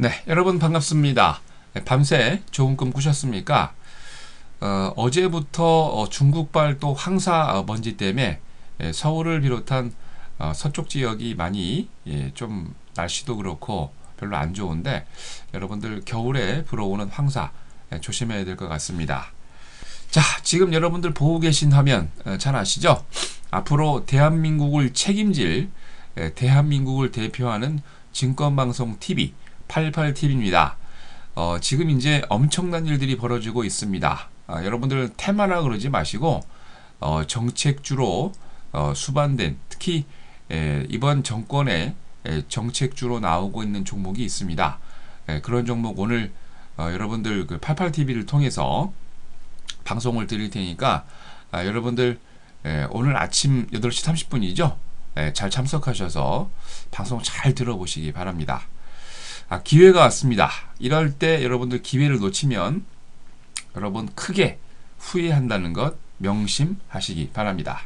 네, 여러분 반갑습니다. 네, 밤새 좋은 꿈 꾸셨습니까? 어, 제부터 어, 중국발 또 황사 어, 먼지 때문에 예, 서울을 비롯한 어, 서쪽 지역이 많이 예, 좀 날씨도 그렇고 별로 안 좋은데 여러분들 겨울에 불어오는 황사 예, 조심해야 될 것 같습니다. 자, 지금 여러분들 보고 계신 화면 어, 잘 아시죠? 앞으로 대한민국을 책임질 예, 대한민국을 대표하는 증권방송 TV 88TV입니다. 어, 지금 이제 엄청난 일들이 벌어지고 있습니다. 아, 여러분들 테마라 그러지 마시고 어, 정책주로 어, 수반된 특히 에, 이번 정권의 에, 정책주로 나오고 있는 종목이 있습니다. 에, 그런 종목 오늘 어, 여러분들 그 88TV를 통해서 방송을 드릴 테니까 아, 여러분들 에, 오늘 아침 8시 30분이죠. 에, 잘 참석하셔서 방송 잘 들어보시기 바랍니다. 아, 기회가 왔습니다. 이럴 때 여러분들 기회를 놓치면 여러분 크게 후회한다는 것 명심하시기 바랍니다.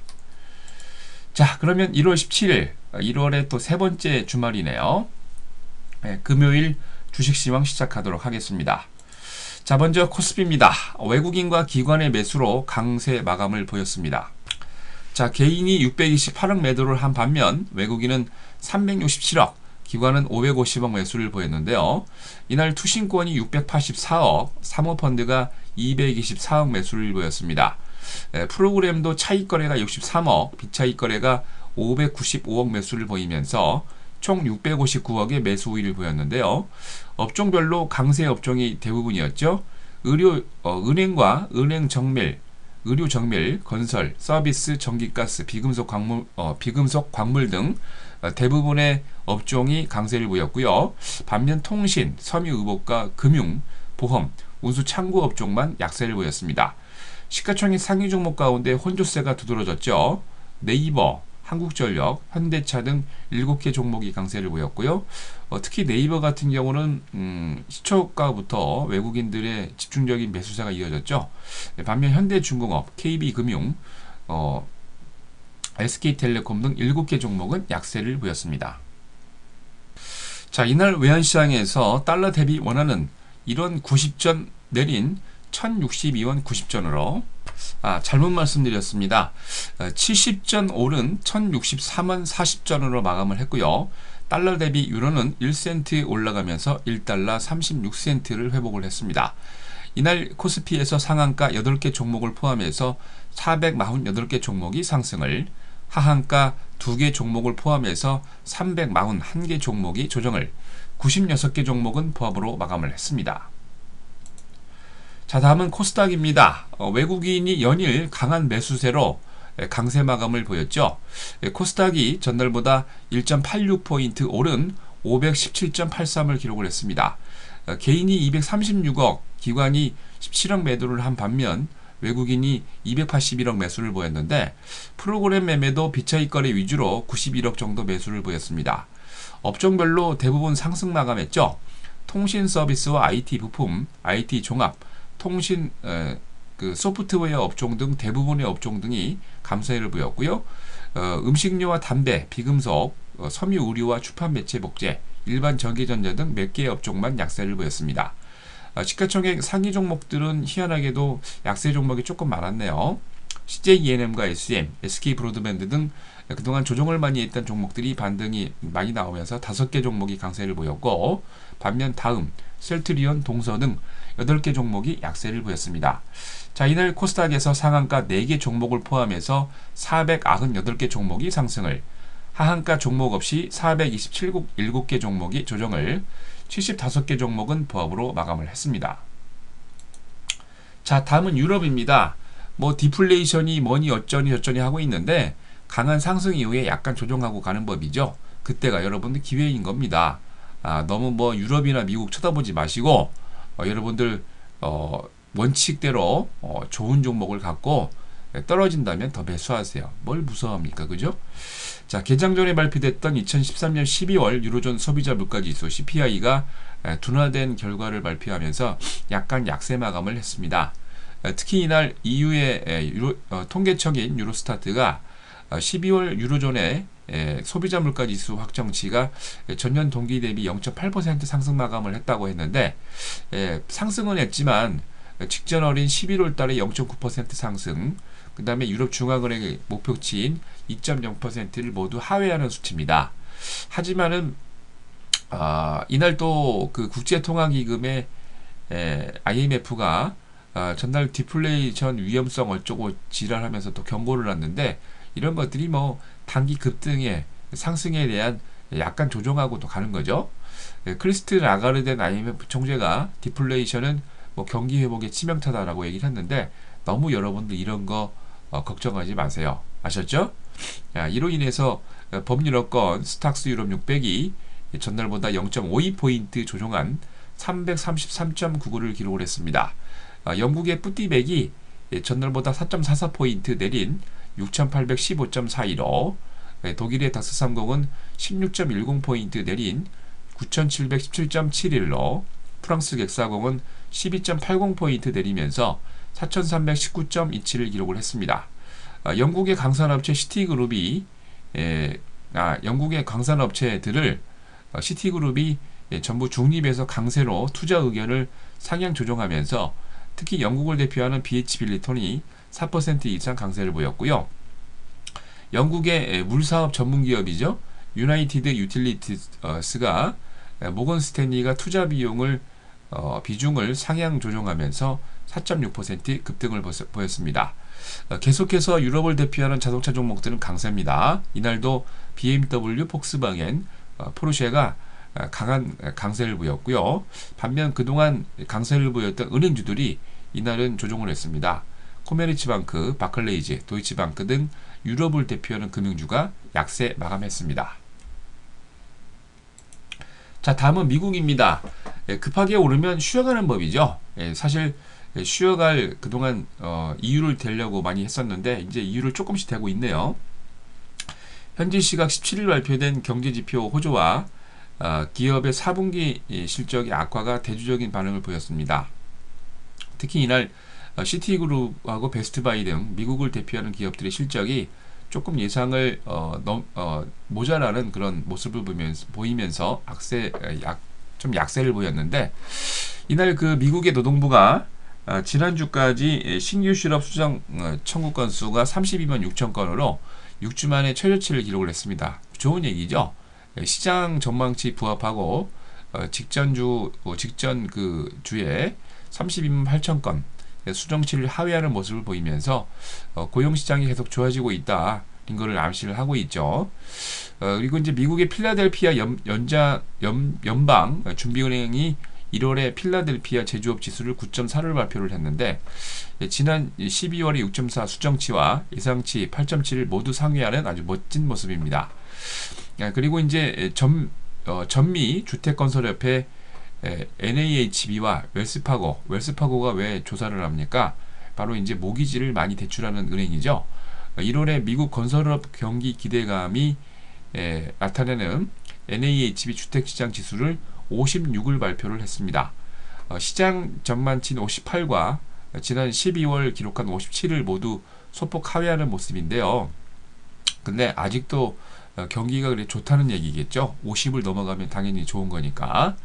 자, 그러면 1월 17일, 1월의 또 세 번째 주말이네요. 네, 금요일 주식시황 시작하도록 하겠습니다. 자, 먼저 코스피입니다. 외국인과 기관의 매수로 강세 마감을 보였습니다. 자, 개인이 628억 매도를 한 반면 외국인은 367억, 기관은 550억 매수를 보였는데요. 이날 투신권이 684억, 사모펀드가 224억 매수를 보였습니다. 프로그램도 차익 거래가 63억, 비차익 거래가 595억 매수를 보이면서 총 659억의 매수 우위를 보였는데요. 업종별로 강세 업종이 대부분이었죠. 의료, 어, 은행과 은행 정밀, 의료 정밀, 건설, 서비스, 전기가스, 비금속 광물, 어, 비금속 광물 등 어, 대부분의 업종이 강세를 보였고요. 반면 통신, 섬유의복과 금융, 보험, 운수 창구 업종만 약세를 보였습니다. 시가총액 상위 종목 가운데 혼조세가 두드러졌죠. 네이버, 한국전력, 현대차 등 7개 종목이 강세를 보였고요. 어, 특히 네이버 같은 경우는 음, 시초가부터 외국인들의 집중적인 매수세가 이어졌죠. 네, 반면 현대중공업, KB금융, 어, SK텔레콤 등 7개 종목은 약세를 보였습니다. 자, 이날 외환시장에서 달러 대비 원화는 이런 90전 내린 1062원 90전으로 아, 잘못 말씀드렸습니다. 70전 어, 오른 1063원 40전으로 마감을 했고요. 달러 대비 유로는 1센트 올라가면서 1달러 36센트를 회복을 했습니다. 이날 코스피에서 상한가 8개 종목을 포함해서 448개 종목이 상승을 하한가 2개 종목을 포함해서 341개 종목이 조정을 96개 종목은 포함으로 마감을 했습니다. 자 다음은 코스닥입니다. 어, 외국인이 연일 강한 매수세로 강세 마감을 보였죠. 코스닥이 전날보다 1.86포인트 오른 517.83을 기록을 했습니다. 어, 개인이 236억, 기관이 17억 매도를 한 반면 외국인이 281억 매수를 보였는데 프로그램 매매도 비차익 거래 위주로 91억 정도 매수를 보였습니다. 업종별로 대부분 상승 마감했죠. 통신 서비스와 IT 부품, IT 종합, 통신 에, 그 소프트웨어 업종 등 대부분의 업종 등이 감소세를 보였고요. 어, 음식료와 담배, 비금속, 어, 섬유 의류와出판 매체 복제, 일반 전기전자 등 몇 개의 업종만 약세를 보였습니다. 어, 시가총액 상위 종목들은 희한하게도 약세 종목이 조금 많았네요. CJENM과 SM, SK 브로드밴드 등 그동안 조정을 많이 했던 종목들이 반등이 많이 나오면서 다섯 개 종목이 강세를 보였고 반면 다음 셀트리온, 동서 등 8개 종목이 약세를 보였습니다. 자, 이날 코스닥에서 상한가 4개 종목을 포함해서 498개 종목이 상승을 하한가 종목 없이 427개 종목이 조정을 75개 종목은 보합으로 마감을 했습니다. 자, 다음은 유럽입니다. 뭐 디플레이션이 뭐니 어쩌니 저쩌니 하고 있는데 강한 상승 이후에 약간 조정하고 가는 법이죠. 그때가 여러분들 기회인 겁니다. 아, 너무 뭐 유럽이나 미국 쳐다보지 마시고 어, 여러분들 어, 원칙대로 어, 좋은 종목을 갖고 떨어진다면 더 매수하세요. 뭘 무서워합니까? 그죠? 자, 개장 전에 발표됐던 2013년 12월 유로존 소비자 물가지수 CPI가 둔화된 결과를 발표하면서 약간 약세 마감을 했습니다. 특히 이날 EU의 유로, 어, 통계청인 유로스타트가 12월 유로존의 에, 소비자 물가 지수 확정치가 전년 동기 대비 0.8% 상승 마감을 했다고 했는데 에, 상승은 했지만 직전 어린 11월 달에 0.9% 상승, 그 다음에 유럽 중앙은행의 목표치인 2.0%를 모두 하회하는 수치입니다. 하지만은 아, 이날 또 그 국제통화기금의 IMF가 아, 전날 디플레이션 위험성 어쩌고 지랄하면서 또 경고를 놨는데 이런 것들이 뭐 단기 급등의 상승에 대한 약간 조정하고 또 가는 거죠. 예, 크리스트 라가르덴 IMF 총재가 디플레이션은 뭐 경기 회복에 치명타다라고 얘기를 했는데 너무 여러분들 이런 거 어, 걱정하지 마세요. 아셨죠? 야, 이로 인해서 어, 법률어건 스탁스 유럽 600이 전날보다 0.52포인트 조정한 333.99를 기록을 했습니다. 어, 영국의 뿌띠백이 전날보다 4.44포인트 내린 6,815.42로 독일의 닥스30은 16.10포인트 내린 9,717.71로 프랑스 객사공은 12.80포인트 내리면서 4,319.27을 기록을 했습니다. 아, 영국의 강산업체 시티그룹이 에, 아, 영국의 강산업체들을 어, 시티그룹이 예, 전부 중립에서 강세로 투자 의견을 상향 조정하면서 특히 영국을 대표하는 BH 빌리톤이 4% 이상 강세를 보였고요. 영국의 물사업 전문 기업이죠. 유나이티드 유틸리티스가 모건 스탠리가 투자 비용을 어, 비중을 상향 조정하면서 4.6% 급등을 보였습니다. 어, 계속해서 유럽을 대표하는 자동차 종목들은 강세입니다. 이날도 BMW, 폭스바겐, 어, 포르쉐가 어, 강한 강세를 보였고요. 반면 그동안 강세를 보였던 은행주들이 이날은 조정을 했습니다. 코메르츠방크, 바클레이즈, 도이치방크 등 유럽을 대표하는 금융주가 약세 마감했습니다. 자, 다음은 미국입니다. 예, 급하게 오르면 쉬어가는 법이죠. 예, 사실 쉬어갈 그동안 어, 이유를 대려고 많이 했었는데 이제 이유를 조금씩 대고 있네요. 현지 시각 17일 발표된 경제지표 호조와 어, 기업의 4분기 실적의 악화가 대주적인 반응을 보였습니다. 특히 이날 어, 시티그룹하고 베스트바이 등 미국을 대표하는 기업들의 실적이 조금 예상을 어, 넘, 어, 모자라는 그런 모습을 보면서, 보이면서 악세, 약, 좀 약세를 보였는데 이날 그 미국의 노동부가 어, 지난주까지 신규 실업 수정 어, 청구 건수가 32만 6천 건으로 6주 만에 최저치를 기록을 했습니다. 좋은 얘기죠. 예, 시장 전망치 부합하고 어, 직전주 어, 직전 그 주에 32만 8천 건 수정치를 하회하는 모습을 보이면서 어, 고용 시장이 계속 좋아지고 있다. 이거를 암시를 하고 있죠. 어, 그리고 이제 미국의 필라델피아 연, 연자 연, 연방 준비은행이 1월에 필라델피아 제조업 지수를 9.4를 발표를 했는데 예, 지난 12월의 6.4 수정치와 예상치 8.7을 모두 상회하는 아주 멋진 모습입니다. 아, 그리고 이제 전, 어, 전미 주택건설협회 NAHB와 웰스파고, 웰스파고가 왜 조사를 합니까? 바로 이제 모기지를 많이 대출하는 은행이죠. 1월에 미국 건설업 경기 기대감이 에, 나타내는 NAHB 주택시장 지수를 56을 발표를 했습니다. 어, 시장 전만치는 58과 지난 12월 기록한 57을 모두 소폭 하회하는 모습인데요. 근데 아직도 어, 경기가 그래 좋다는 얘기겠죠. 50을 넘어가면 당연히 좋은 거니까.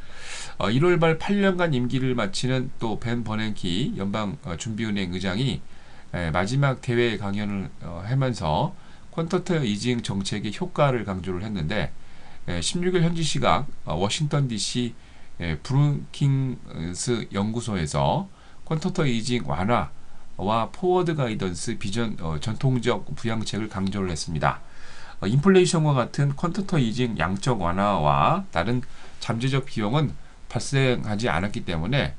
어, 1월 말 8년간 임기를 마치는 또 벤 버냉키 연방 어, 준비은행 의장이 에, 마지막 대회 강연을 어, 하면서 퀀터터 이징 정책의 효과를 강조를 했는데 에, 16일 현지 시각 어, 워싱턴 DC 에, 브루킹스 연구소에서 퀀터터 이징 완화와 포워드 가이던스 비전 어, 전통적 부양책을 강조를 했습니다. 어, 인플레이션과 같은 퀀터터 이징 양적 완화와 다른 잠재적 비용은 발생하지 않았기 때문에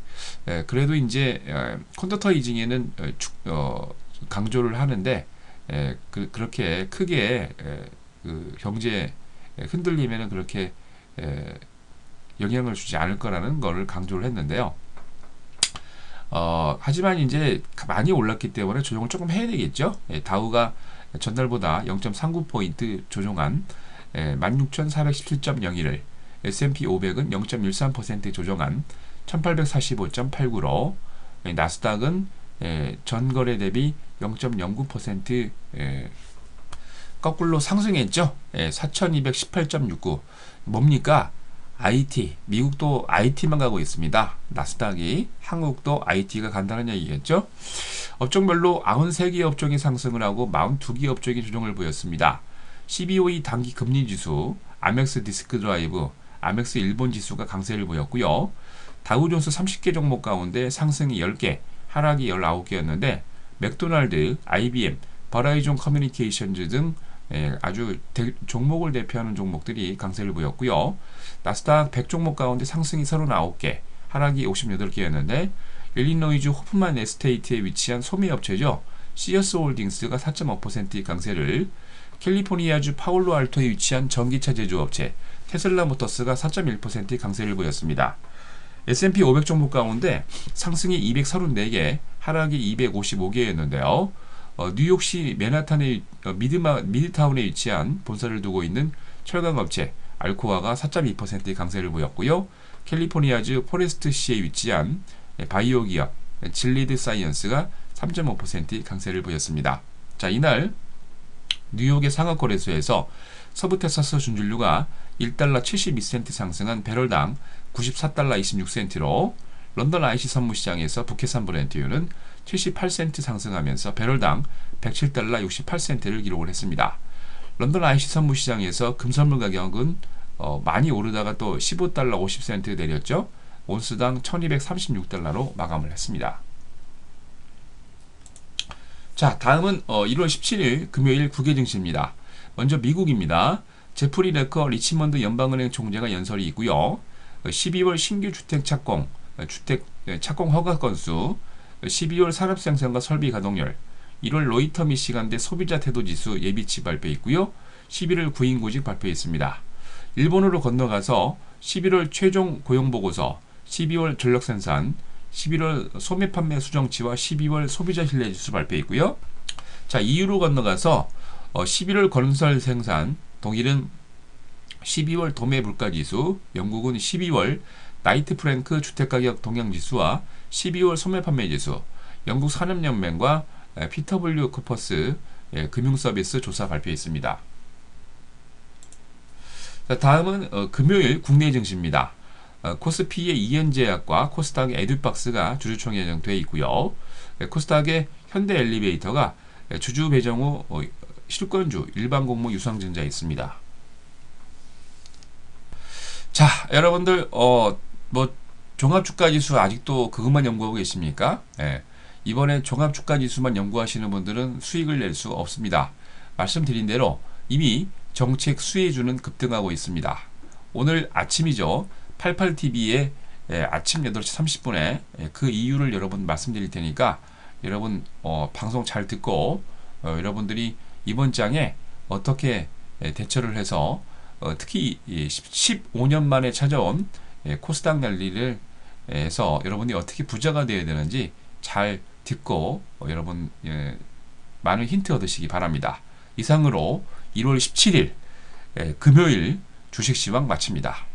에, 그래도 이제 에, 콘더터 이징에는 강조를 하는데 에, 그, 렇게 크게 에, 그 경제 흔들림에는 그렇게 에, 영향을 주지 않을 거라는 것을 강조를 했는데요. 어, 하지만 이제 많이 올랐기 때문에 조정을 조금 해야 되겠죠. 예, 다우가 전날보다 0.39포인트 조정한 예, 16,417.01을 S&P 500은 0.13% 조정한 1845.89로 나스닥은 전 거래 대비 0.09% 거꾸로 상승했죠. 예, 4218.69. 뭡니까? IT. 미국도 IT만 가고 있습니다. 나스닥이. 한국도 IT가 간다는 얘기겠죠. 업종별로 93개 업종이 상승을 하고 42개 업종이 조정을 보였습니다. CBOE 단기 금리 지수, 아멕스 디스크 드라이브, 아멕스 일본 지수가 강세를 보였고요. 다우존스 30개 종목 가운데 상승이 10개, 하락이 19개였는데 맥도날드, IBM, 버라이존 커뮤니케이션즈 등 예, 아주 대, 종목을 대표하는 종목들이 강세를 보였고요. 나스닥 100 종목 가운데 상승이 39개, 하락이 58개였는데 일리노이주 호프만 에스테이트에 위치한 소매업체죠. 시어스 홀딩스가 4.5% 강세를 캘리포니아주 파울로 알토에 위치한 전기차 제조업체 테슬라 모터스가 4.1% 강세를 보였습니다. S&P 500 종목 가운데 상승이 234개, 하락이 255개였는데요. 어, 뉴욕시 맨하탄의 어, 미드마, 미드타운에 위치한 본사를 두고 있는 철강업체 알코아가 4.2% 강세를 보였고요. 캘리포니아주 포레스트시에 위치한 예, 바이오 기업 질리드 사이언스가 3.5% 강세를 보였습니다. 자, 이날 뉴욕의 상하거래소에서 서부 텍사스 준진류가 1달러 72센트 상승한 배럴당 94달러 26센트로 런던 IC 선무시장에서 북해산 브렌트유는 78센트 상승하면서 배럴당 107달러 68센트를 기록을 했습니다. 런던 IC 선무시장에서 금선물 가격은 어, 많이 오르다가 또 15달러 50센트 내렸죠. 온스당 1236달러로 마감을 했습니다. 자, 다음은 어, 1월 17일 금요일 국외 증시입니다. 먼저 미국입니다. 제프리 레커 리치먼드 연방은행 총재가 연설이 있고요. 12월 신규 주택 착공, 주택 착공 허가 건수, 12월 산업 생산과 설비 가동률, 1월 로이터 미시간대 소비자 태도 지수 예비치 발표 있고요. 11월 구인구직 발표했습니다. 일본으로 건너가서 11월 최종 고용 보고서, 12월 전력 생산, 11월 소매 판매 수정치와 12월 소비자 신뢰 지수 발표했고요. 자, 이유로 건너가서 어, 11월 건설 생산, 독일은 12월 도매 물가 지수, 영국은 12월 나이트 프랭크 주택가격 동향 지수와 12월 소매 판매 지수, 영국 산업연맹과 코퍼스 예, 금융서비스 조사 발표했습니다. 자, 다음은 어, 금요일 국내 증시입니다. 어, 코스피의 이엔제약과 코스닥의 에듀박스가 주주총 예정돼 있고요. 예, 코스닥의 현대 엘리베이터가 예, 주주 배정 후 어, 실권주 일반 공모 유상증자 있습니다. 자, 여러분들 어 뭐 종합 주가 지수 아직도 그것만 연구하고 계십니까? 예. 이번에 종합 주가 지수만 연구하시는 분들은 수익을 낼 수 없습니다. 말씀드린 대로 이미 정책 수혜주는 급등하고 있습니다. 오늘 아침이죠. 88TV에 예, 아침 8시 30분에 예, 그 이유를 여러분 말씀드릴 테니까 여러분 어, 방송 잘 듣고 어, 여러분들이 이번 장에 어떻게 예, 대처를 해서 어, 특히 15년 만에 찾아온 예, 코스닥 난리를 해서 여러분이 어떻게 부자가 되어야 되는지 잘 듣고 어, 여러분 예, 많은 힌트 얻으시기 바랍니다. 이상으로 1월 17일 예, 금요일 주식시황 마칩니다.